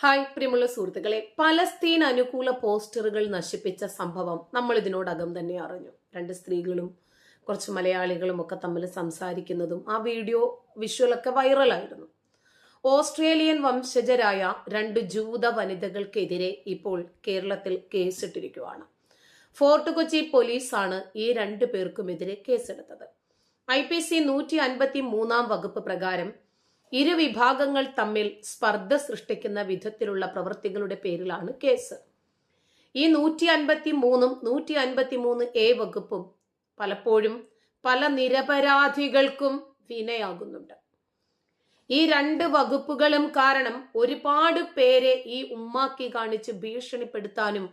Hi പ്രിയമുള്ള സുഹൃത്തുക്കളെ Palestine അനുകൂല പോസ്റ്ററുകൾ നശിപ്പിച്ച സംഭവം നമ്മൾ ഇതിനോടകം തന്നെ അറിഞ്ഞു. രണ്ട് സ്ത്രീകളും കുറച്ച് മലയാളികളും ഒക്കെ തമ്മിൽ സംസാരിക്കുന്നതും ആ വീഡിയോ വിഷ്വലൊക്കെ വൈറലായിരുന്നു. ഓസ്ട്രേലിയൻ വംശജരായ രണ്ട് ജൂത വനിതകൾക്കെതിരെ ഇപ്പോൾ കേരളത്തിൽ കേസിട്ടിരിക്കുകയാണ് ഫോർട്ട് കൊച്ചി പോലീസാണ് ഈ രണ്ടു പേർക്കുമെതിരെ കേസെടുത്തത്. ഐ പി സി നൂറ്റി അൻപത്തി മൂന്നാം വകുപ്പ് പ്രകാരം ഇരു വിഭാഗങ്ങൾ തമ്മിൽ സ്പർദ്ധ സൃഷ്ടിക്കുന്ന വിധത്തിലുള്ള പ്രവൃത്തികളുടെ പേരിലാണ് കേസ്. ഈ നൂറ്റി അൻപത്തി മൂന്നും നൂറ്റി അൻപത്തി മൂന്ന് എ വകുപ്പും പലപ്പോഴും പല നിരപരാധികൾക്കും വിനയാകുന്നുണ്ട്. ഈ രണ്ട് വകുപ്പുകളും കാരണം ഒരുപാട് പേരെ ഈ ഉമ്മാക്കി കാണിച്ച് ഭീഷണിപ്പെടുത്താനും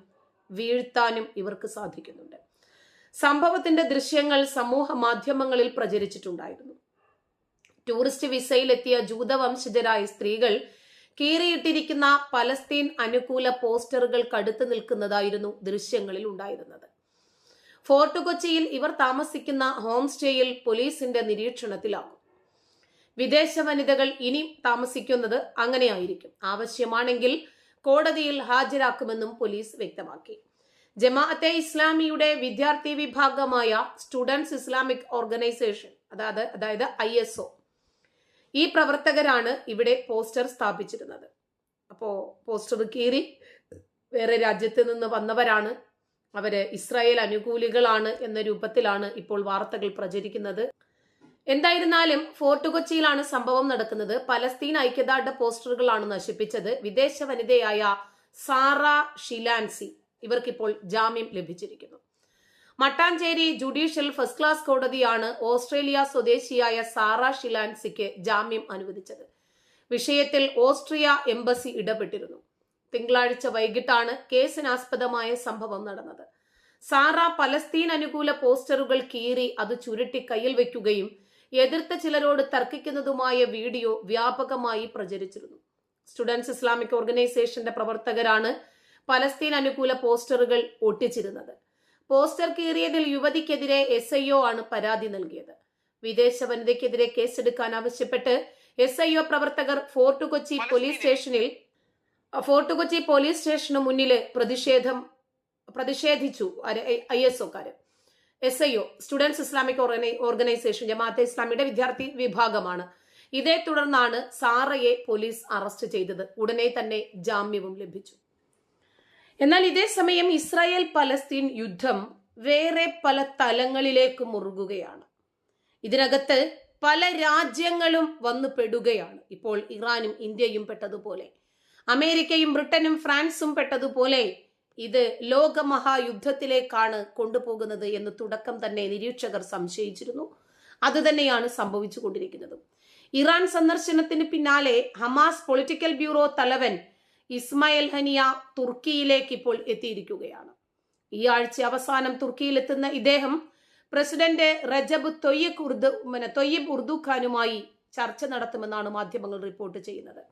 വീഴ്ത്താനും ഇവർക്ക് സാധിക്കുന്നുണ്ട്. സംഭവത്തിന്റെ ദൃശ്യങ്ങൾ സമൂഹ മാധ്യമങ്ങളിൽ പ്രചരിച്ചിട്ടുണ്ടായിരുന്നു. ടൂറിസ്റ്റ് വിസയിലെത്തിയ ജൂതവംശജരായ സ്ത്രീകൾ കീറിയിട്ടിരിക്കുന്ന പലസ്തീൻ അനുകൂല പോസ്റ്ററുകൾ കടുത്തു നിൽക്കുന്നതായിരുന്നു ദൃശ്യങ്ങളിൽ ഉണ്ടായിരുന്നത്. ഫോർട്ട് കൊച്ചിയിൽ ഇവർ താമസിക്കുന്ന ഹോം സ്റ്റേയിൽ പോലീസിന്റെ നിരീക്ഷണത്തിലാകും. വിദേശ വനിതകൾ ഇനി താമസിക്കുന്നത് അങ്ങനെയായിരിക്കും. ആവശ്യമാണെങ്കിൽ കോടതിയിൽ ഹാജരാക്കുമെന്നും പോലീസ് വ്യക്തമാക്കി. ജമാഅത്തെ ഇസ്ലാമിയുടെ വിദ്യാർത്ഥി വിഭാഗമായ സ്റ്റുഡൻസ് ഇസ്ലാമിക് ഓർഗനൈസേഷൻ അതായത് അതായത് ഐ എസ് ഒ ഈ പ്രവർത്തകരാണ് ഇവിടെ പോസ്റ്റർ സ്ഥാപിച്ചിരുന്നത്. അപ്പോ പോസ്റ്റർ കീറി വേറെ രാജ്യത്ത് നിന്ന് വന്നവരാണ്. അവർ ഇസ്രായേൽ അനുകൂലികളാണ് എന്ന രൂപത്തിലാണ് ഇപ്പോൾ വാർത്തകൾ പ്രചരിക്കുന്നത്. എന്തായിരുന്നാലും ഫോർട്ട് കൊച്ചിയിലാണ് സംഭവം നടക്കുന്നത്. പലസ്തീൻ ഐക്യദാർഢ്യ പോസ്റ്ററുകളാണ് നശിപ്പിച്ചത്. വിദേശ വനിതയായ സാറ ഷിലാൻസി ഇവർക്കിപ്പോൾ ജാമ്യം ലഭിച്ചിരിക്കുന്നു. മട്ടാഞ്ചേരി ജുഡീഷ്യൽ ഫസ്റ്റ് ക്ലാസ് കോടതിയാണ് ഓസ്ട്രേലിയ സ്വദേശിയായ സാറ ഷിലാൻസിക്ക് ജാമ്യം അനുവദിച്ചത്. വിഷയത്തിൽ ഓസ്ട്രിയ എംബസി ഇടപെട്ടിരുന്നു. തിങ്കളാഴ്ച വൈകിട്ടാണ് കേസിനാസ്പദമായ സംഭവം നടന്നത്. സാറ പലസ്തീൻ അനുകൂല പോസ്റ്ററുകൾ കീറി അത് ചുരുട്ടി കയ്യിൽ വെക്കുകയും എതിർത്ത ചിലരോട് തർക്കിക്കുന്നതുമായ വീഡിയോ വ്യാപകമായി പ്രചരിച്ചിരുന്നു. സ്റ്റുഡൻസ് ഇസ്ലാമിക് ഓർഗനൈസേഷന്റെ പ്രവർത്തകരാണ് പലസ്തീൻ അനുകൂല പോസ്റ്ററുകൾ ഒട്ടിച്ചിരുന്നത്. പോസ്റ്റർ കീറിയതിൽ യുവതിക്കെതിരെ എസ് ഐ ഒ ആണ് പരാതി നൽകിയത്. വിദേശ വനിതയ്ക്കെതിരെ കേസെടുക്കാൻ ആവശ്യപ്പെട്ട് എസ് ഐ ഒ പ്രവർത്തകർ ഫോർട്ട് കൊച്ചി പോലീസ് സ്റ്റേഷനിൽ ഫോർട്ട് കൊച്ചി പോലീസ് സ്റ്റേഷന് മുന്നിൽ പ്രതിഷേധം പ്രതിഷേധിച്ചു I S ഒക്കാര്. S I O Students Islamic Organisation Jamaat ഇസ്ലാമിയുടെ വിദ്യാർത്ഥി വിഭാഗമാണ്. ഇതേ തുടർന്നാണ് സാറയെ പോലീസ് അറസ്റ്റ് ചെയ്തത്. ഉടനെ തന്നെ ജാമ്യവും ലഭിച്ചു. എന്നാൽ ഇതേ സമയം ഇസ്രായേൽ പലസ്തീൻ യുദ്ധം വേറെ പല തലങ്ങളിലേക്ക് മുറുകുകയാണ്. ഇതിനകത്ത് പല രാജ്യങ്ങളും വന്നു പെടുകയാണ്. ഇപ്പോൾ ഇറാനും ഇന്ത്യയും പെട്ടതുപോലെ അമേരിക്കയും ബ്രിട്ടനും ഫ്രാൻസും പെട്ടതുപോലെ ഇത് ലോകമഹായുദ്ധത്തിലേക്കാണ് കൊണ്ടുപോകുന്നത് എന്ന് തുടക്കം തന്നെ നിരീക്ഷകർ സംശയിച്ചിരുന്നു. അത് തന്നെയാണ് സംഭവിച്ചു കൊണ്ടിരിക്കുന്നത് ഇറാൻ സന്ദർശനത്തിന് പിന്നാലെ ഹമാസ് പൊളിറ്റിക്കൽ ബ്യൂറോ തലവൻ ഇസ്മായിൽ ഹനിയ തുർക്കിയിലേക്ക് ഇപ്പോൾ എത്തിയിരിക്കുകയാണ്. ഈ ആഴ്ച അവസാനം തുർക്കിയിലെത്തുന്ന ഇദ്ദേഹം പ്രസിഡന്റ് റജബ് തൊയ്യബ് ഉർദു പിന്നെ തൊയ്യബ് ഉർദു ഖാനുമായി ചർച്ച നടത്തുമെന്നാണ് മാധ്യമങ്ങൾ റിപ്പോർട്ട് ചെയ്യുന്നത്.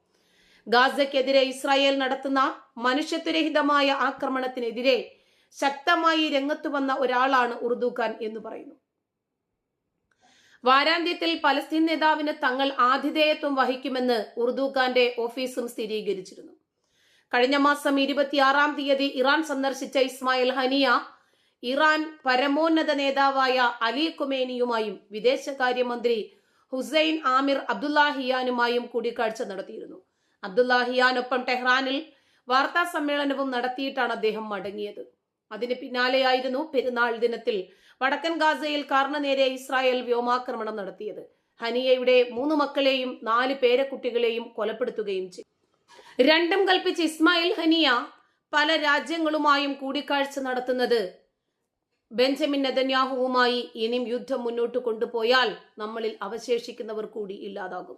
ഗാസയ്ക്കെതിരെ ഇസ്രായേൽ നടത്തുന്ന മനുഷ്യത്വരഹിതമായ ആക്രമണത്തിനെതിരെ ശക്തമായി രംഗത്തു വന്ന ഒരാളാണ് ഉർദു ഖാൻ എന്ന് പറയുന്നു. വാരാന്ത്യത്തിൽ പലസ്തീൻ നേതാവിന് തങ്ങൾ ആതിഥേയത്വം വഹിക്കുമെന്ന് ഉർദു ഖാന്റെ ഓഫീസും സ്ഥിരീകരിച്ചിരുന്നു. കഴിഞ്ഞ മാസം ഇരുപത്തിയാറാം തീയതി ഇറാൻ സന്ദർശിച്ച ഇസ്മായിൽ ഹനിയ ഇറാൻ പരമോന്നത നേതാവായ അലി കുമേനിയുമായും വിദേശകാര്യമന്ത്രി ഹുസൈൻ ആമിർ അബ്ദുല്ലാഹിയാനുമായും കൂടിക്കാഴ്ച നടത്തിയിരുന്നു. അബ്ദുല്ലാഹിയാനൊപ്പം ടെഹ്റാനിൽ വാർത്താ സമ്മേളനവും നടത്തിയിട്ടാണ് അദ്ദേഹം മടങ്ങിയത്. അതിന് പിന്നാലെയായിരുന്നു പെരുന്നാൾ ദിനത്തിൽ വടക്കൻ ഗാസയിൽ കാറിന് നേരെ ഇസ്രായേൽ വ്യോമാക്രമണം നടത്തിയത്. ഹനിയയുടെ മൂന്ന് മക്കളെയും നാല് പേരക്കുട്ടികളെയും കൊലപ്പെടുത്തുകയും ചെയ്തു. രണ്ടും കൽപ്പിച്ച് ഇസ്മായിൽ ഹനിയ പല രാജ്യങ്ങളുമായും കൂടിക്കാഴ്ച നടത്തുന്നത്. ബെഞ്ചമിൻ നെതന്യാഹുവുമായി ഇനിയും യുദ്ധം മുന്നോട്ട് കൊണ്ടുപോയാൽ നമ്മളിൽ അവശേഷിക്കുന്നവർ കൂടി ഇല്ലാതാകും.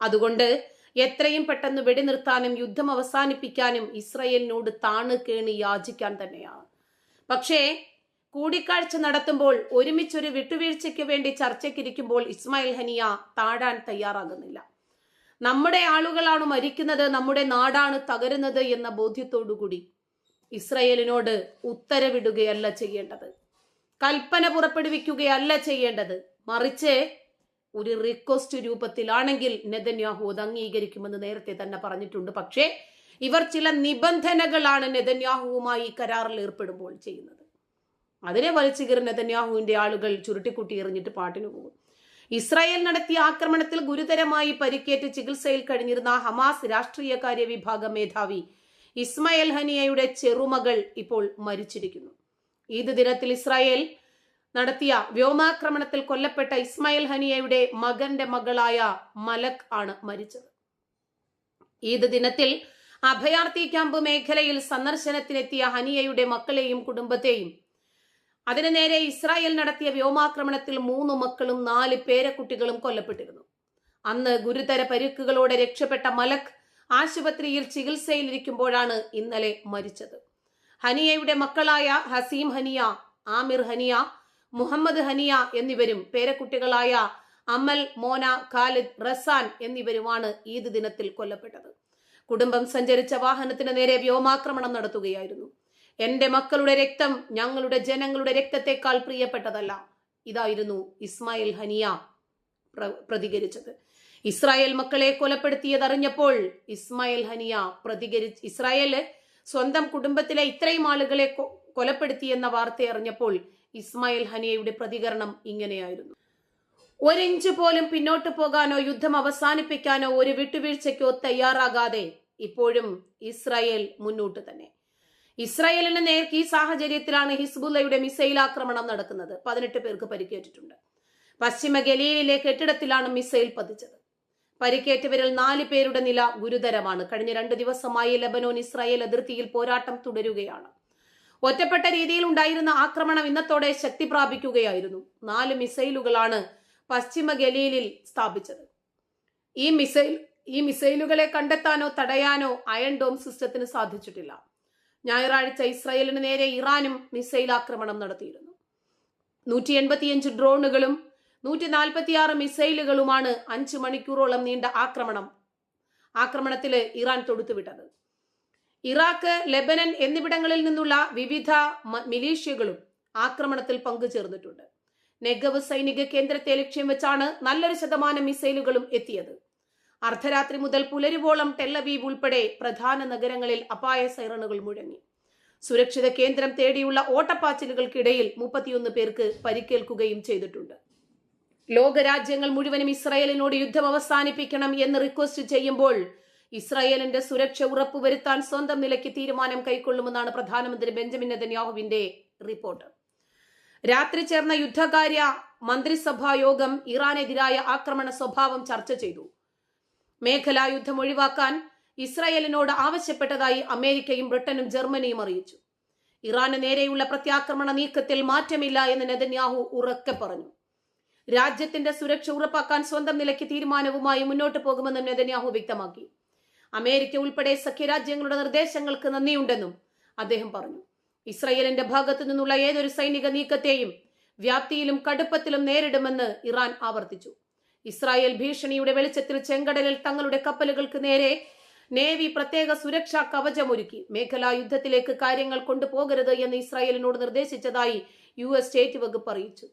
അതുകൊണ്ട് എത്രയും പെട്ടെന്ന് വെടിനിർത്താനും യുദ്ധം അവസാനിപ്പിക്കാനും ഇസ്രയേലിനോട് താണ് കേണി യാചിക്കാൻ തന്നെയാണ്. പക്ഷേ കൂടിക്കാഴ്ച നടത്തുമ്പോൾ ഒരുമിച്ചൊരു വിട്ടുവീഴ്ചയ്ക്ക് വേണ്ടി ചർച്ചയ്ക്കിരിക്കുമ്പോൾ ഇസ്മായിൽ ഹനിയ താഴാൻ തയ്യാറാകുന്നില്ല. നമ്മുടെ ആളുകളാണ് മരിക്കുന്നത് നമ്മുടെ നാടാണ് തകരുന്നത് എന്ന ബോധ്യത്തോടുകൂടി ഇസ്രയേലിനോട് ഉത്തരവിടുകയല്ല ചെയ്യേണ്ടത്. കൽപ്പന പുറപ്പെടുവിക്കുകയല്ല ചെയ്യേണ്ടത്. മറിച്ച് ഒരു റിക്വസ്റ്റ് രൂപത്തിലാണെങ്കിൽ നെതന്യാഹു അത് അംഗീകരിക്കുമെന്ന് നേരത്തെ തന്നെ പറഞ്ഞിട്ടുണ്ട്. പക്ഷേ ഇവർ ചില നിബന്ധനകളാണ് നെതന്യാഹുവുമായി കരാറിൽ ഏർപ്പെടുമ്പോൾ ചെയ്യുന്നത്. അതിനെ വലിച്ചു കയറി നെതന്യാഹുവിന്റെ ആളുകൾ ചുരുട്ടിക്കുട്ടി എറിഞ്ഞിട്ട് പാട്ടിന് പോകും ഇസ്രായേൽ നടത്തിയ ആക്രമണത്തിൽ ഗുരുതരമായി പരിക്കേറ്റ് ചികിത്സയിൽ കഴിഞ്ഞിരുന്ന ഹമാസ് രാഷ്ട്രീയകാര്യ വിഭാഗം മേധാവി ഇസ്മായിൽ ഹനിയയുടെ ചെറുമകൾ ഇപ്പോൾ മരിച്ചിരിക്കുന്നു. ഈദ് ദിനത്തിൽ ഇസ്രായേൽ നടത്തിയ വ്യോമാക്രമണത്തിൽ കൊല്ലപ്പെട്ട ഇസ്മായിൽ ഹനിയയുടെ മകന്റെ മകളായ മലക് ആണ് മരിച്ചത്. ഈദ് ദിനത്തിൽ അഭയാർത്ഥി ക്യാമ്പ് മേഖലയിൽ സന്ദർശനത്തിനെത്തിയ ഹനിയയുടെ മക്കളെയും കുടുംബത്തെയും അതിനു നേരെ ഇസ്രായേൽ നടത്തിയ വ്യോമാക്രമണത്തിൽ മൂന്ന് മക്കളും നാല് പേരക്കുട്ടികളും കൊല്ലപ്പെട്ടിരുന്നു. അന്ന് ഗുരുതര പരിക്കുകളോടെ രക്ഷപ്പെട്ട മലക് ആശുപത്രിയിൽ ചികിത്സയിലിരിക്കുമ്പോഴാണ് ഇന്നലെ മരിച്ചത്. ഹനിയയുടെ മക്കളായ ഹസീം ഹനിയ ആമിർ ഹനിയ മുഹമ്മദ് ഹനിയ എന്നിവരും പേരക്കുട്ടികളായ അമൽ മോന ഖാലിദ് റസാൻ എന്നിവരുമാണ് ഈദ് ദിനത്തിൽ കൊല്ലപ്പെട്ടത്. കുടുംബം സഞ്ചരിച്ച വാഹനത്തിന് നേരെ വ്യോമാക്രമണം നടത്തുകയായിരുന്നു. എന്റെ മക്കളുടെ രക്തം ഞങ്ങളുടെ ജനങ്ങളുടെ രക്തത്തെക്കാൾ പ്രിയപ്പെട്ടതല്ല. ഇതായിരുന്നു ഇസ്മായിൽ ഹനിയ പ്ര- പ്രതികരിച്ചത്. ഇസ്രായേൽ മക്കളെ കൊലപ്പെടുത്തിയതറിഞ്ഞപ്പോൾ ഇസ്മായിൽ ഹനിയ പ്രതികരിച്ച് ഇസ്രായേൽ സ്വന്തം കുടുംബത്തിലെ ഇത്രയും ആളുകളെ കൊലപ്പെടുത്തി കൊലപ്പെടുത്തിയെന്ന വാർത്ത അറിഞ്ഞപ്പോൾ ഇസ്മായിൽ ഹനിയയുടെ പ്രതികരണം ഇങ്ങനെയായിരുന്നു. ഒരിഞ്ച് പോലും പിന്നോട്ട് പോകാനോ യുദ്ധം അവസാനിപ്പിക്കാനോ ഒരു വിട്ടുവീഴ്ചയ്ക്കോ തയ്യാറാകാതെ ഇപ്പോഴും ഇസ്രായേൽ മുന്നോട്ട് തന്നെ. ഇസ്രായേലിന് നേർക്ക് ഈ സാഹചര്യത്തിലാണ് ഹിസ്ബുല്ലയുടെ മിസൈൽ ആക്രമണം നടക്കുന്നത്. പതിനെട്ട് പേർക്ക് പരിക്കേറ്റിട്ടുണ്ട്. പശ്ചിമ ഗലീലിലെ കെട്ടിടത്തിലാണ് മിസൈൽ പതിച്ചത്. പരിക്കേറ്റവരിൽ നാല് പേരുടെ നില ഗുരുതരമാണ്. കഴിഞ്ഞ രണ്ട് ദിവസമായി ലബനോൻ ഇസ്രായേൽ അതിർത്തിയിൽ പോരാട്ടം തുടരുകയാണ്. ഒറ്റപ്പെട്ട രീതിയിൽ ഉണ്ടായിരുന്ന ആക്രമണം ഇന്നത്തോടെ ശക്തി പ്രാപിക്കുകയായിരുന്നു. നാല് മിസൈലുകളാണ് പശ്ചിമ ഗലീലിൽ സ്ഥാപിച്ചത്. ഈ മിസൈൽ ഈ മിസൈലുകളെ കണ്ടെത്താനോ തടയാനോ അയൺ ഡോം സിസ്റ്റത്തിന് സാധിച്ചിട്ടില്ല. ഞായറാഴ്ച ഇസ്രയേലിന് നേരെ ഇറാനും മിസൈൽ ആക്രമണം നടത്തിയിരുന്നു. നൂറ്റി എൺപത്തിയഞ്ച് ഡ്രോണുകളും നൂറ്റി നാൽപ്പത്തിയാറ് മിസൈലുകളുമാണ് അഞ്ച് മണിക്കൂറോളം നീണ്ട ആക്രമണം ആക്രമണത്തിൽ ഇറാൻ തൊടുത്തുവിട്ടത്. ഇറാഖ് ലെബനൻ എന്നിവിടങ്ങളിൽ നിന്നുള്ള വിവിധ മിലീഷ്യകളും ആക്രമണത്തിൽ പങ്കുചേർന്നിട്ടുണ്ട്. നെഗവ് സൈനിക കേന്ദ്രത്തെ ലക്ഷ്യം വെച്ചാണ് നല്ലൊരു ശതമാനം മിസൈലുകളും എത്തിയത്. അർദ്ധരാത്രി മുതൽ പുലരുവോളം ടെല്ലവീവ് ഉൾപ്പെടെ പ്രധാന നഗരങ്ങളിൽ അപായ സൈറണുകൾ മുഴങ്ങി. സുരക്ഷിത കേന്ദ്രം തേടിയുള്ള ഓട്ടപ്പാച്ചിലുകൾക്കിടയിൽ മുപ്പത്തിയൊന്ന് പേർക്ക് പരിക്കേൽക്കുകയും ചെയ്തിട്ടുണ്ട്. ലോകരാജ്യങ്ങൾ മുഴുവനും ഇസ്രായേലിനോട് യുദ്ധം അവസാനിപ്പിക്കണം എന്ന് റിക്വസ്റ്റ് ചെയ്യുമ്പോൾ ഇസ്രായേലിന്റെ സുരക്ഷ ഉറപ്പുവരുത്താൻ സ്വന്തം നിലയ്ക്ക് തീരുമാനം കൈക്കൊള്ളുമെന്നാണ് പ്രധാനമന്ത്രി ബെഞ്ചമിൻ നെതന്യാഹുവിന്റെ റിപ്പോർട്ട്. രാത്രി ചേർന്ന യുദ്ധകാര്യ മന്ത്രിസഭാ യോഗം ഇറാനെതിരായ ആക്രമണ സ്വഭാവം ചർച്ച ചെയ്തു. മേഖലാ യുദ്ധം ഒഴിവാക്കാൻ ഇസ്രായേലിനോട് ആവശ്യപ്പെട്ടതായി അമേരിക്കയും ബ്രിട്ടനും ജർമ്മനിയും അറിയിച്ചു. ഇറാന് നേരെയുള്ള പ്രത്യാക്രമണ നീക്കത്തിൽ മാറ്റമില്ല എന്ന് നെതന്യാഹു ഉറക്കെ പറഞ്ഞു. രാജ്യത്തിന്റെ സുരക്ഷ ഉറപ്പാക്കാൻ സ്വന്തം നിലയ്ക്ക് തീരുമാനവുമായി മുന്നോട്ട് പോകുമെന്നും നെതന്യാഹു വ്യക്തമാക്കി. അമേരിക്ക ഉൾപ്പെടെ സഖ്യരാജ്യങ്ങളുടെ നിർദ്ദേശങ്ങൾക്ക് നന്ദിയുണ്ടെന്നും അദ്ദേഹം പറഞ്ഞു. ഇസ്രയേലിന്റെ ഭാഗത്തു നിന്നുള്ള ഏതൊരു സൈനിക നീക്കത്തെയും വ്യാപ്തിയിലും കടുപ്പത്തിലും നേരിടുമെന്ന് ഇറാൻ ആവർത്തിച്ചു. ഇസ്രായേൽ ഭീഷണിയുടെ വെളിച്ചത്തിൽ ചെങ്കടലിൽ തങ്ങളുടെ കപ്പലുകൾക്ക് നേരെ നേവി പ്രത്യേക സുരക്ഷാ കവചമൊരുക്കി. മേഖലാ യുദ്ധത്തിലേക്ക് കാര്യങ്ങൾ കൊണ്ടുപോകരുത് എന്ന് ഇസ്രായേലിനോട് നിർദ്ദേശിച്ചതായി യു എസ് സ്റ്റേറ്റ് വകുപ്പ് അറിയിച്ചു.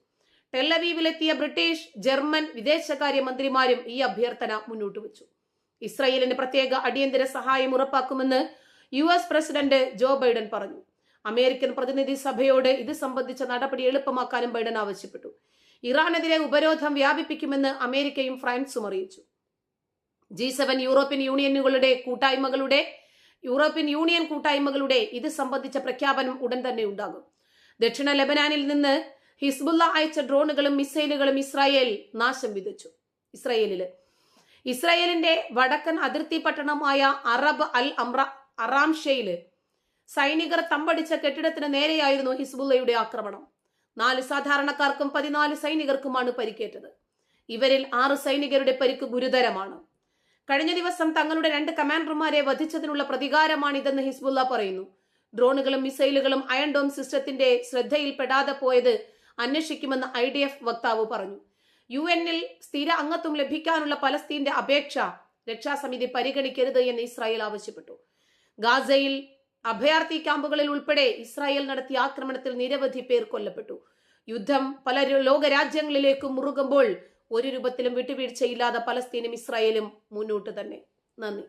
ടെല്ലവീവിലെത്തിയ ബ്രിട്ടീഷ് ജർമ്മൻ വിദേശകാര്യ മന്ത്രിമാരും ഈ അഭ്യർത്ഥന മുന്നോട്ട് വച്ചു. ഇസ്രായേലിന് പ്രത്യേക അടിയന്തര സഹായം ഉറപ്പാക്കുമെന്ന് U S president Joe Biden പറഞ്ഞു. അമേരിക്കൻ പ്രതിനിധി സഭയോട് ഇത് സംബന്ധിച്ച നടപടി എളുപ്പമാക്കാനും ബൈഡൻ ആവശ്യപ്പെട്ടു. ഇറാനെതിരെ ഉപരോധം വ്യാപിപ്പിക്കുമെന്ന് അമേരിക്കയും ഫ്രാൻസും അറിയിച്ചു. ജി സെവൻ യൂറോപ്യൻ യൂണിയനുകളുടെ കൂട്ടായ്മകളുടെ യൂറോപ്യൻ യൂണിയൻ കൂട്ടായ്മകളുടെ ഇത് സംബന്ധിച്ച പ്രഖ്യാപനം ഉടൻ തന്നെ ഉണ്ടാകും. ദക്ഷിണ ലെബനാനിൽ നിന്ന് ഹിസ്ബുള്ള അയച്ച ഡ്രോണുകളും മിസൈലുകളും ഇസ്രായേൽ നാശം വിതച്ചു. ഇസ്രായേലിൽ. ഇസ്രായേലിന്റെ വടക്കൻ അതിർത്തി പട്ടണമായ അറബ് അൽ അമ്ര അറാംഷയിൽ സൈനികർ തമ്പടിച്ച കെട്ടിടത്തിന് നേരെയായിരുന്നു ഹിസ്ബുള്ളയുടെ ആക്രമണം. നാല് സാധാരണക്കാർക്കും പതിനാല് സൈനികർക്കുമാണ് പരിക്കേറ്റത്. ഇവരിൽ ആറ് സൈനികരുടെ പരിക്ക് ഗുരുതരമാണ്. കഴിഞ്ഞ ദിവസം തങ്ങളുടെ രണ്ട് കമാൻഡർമാരെ വധിച്ചതിനുള്ള പ്രതികാരമാണിതെന്ന് ഹിസ്ബുല്ല പറയുന്നു. ഡ്രോണുകളും മിസൈലുകളും അയൺ ഡോം സിസ്റ്റത്തിന്റെ ശ്രദ്ധയിൽപ്പെടാതെ പോയത് അന്വേഷിക്കുമെന്ന് ഐ ഡി എഫ് വക്താവ് പറഞ്ഞു. യു എന്നിൽ സ്ഥിര അംഗത്വം ലഭിക്കാനുള്ള പലസ്തീന്റെ അപേക്ഷ രക്ഷാസമിതി പരിഗണിക്കരുത് എന്ന് ഇസ്രായേൽ ആവശ്യപ്പെട്ടു. ഗാസയിൽ അഭയാർത്ഥി ക്യാമ്പുകളിൽ ഉൾപ്പെടെ ഇസ്രായേൽ നടത്തിയ ആക്രമണത്തിൽ നിരവധി പേർ കൊല്ലപ്പെട്ടു. യുദ്ധം പല ലോകരാജ്യങ്ങളിലേക്കും മുറുകുമ്പോൾ ഒരു രൂപത്തിലും വിട്ടുവീഴ്ചയില്ലാതെ പലസ്തീനും ഇസ്രായേലും മുന്നോട്ട് തന്നെ. നന്ദി.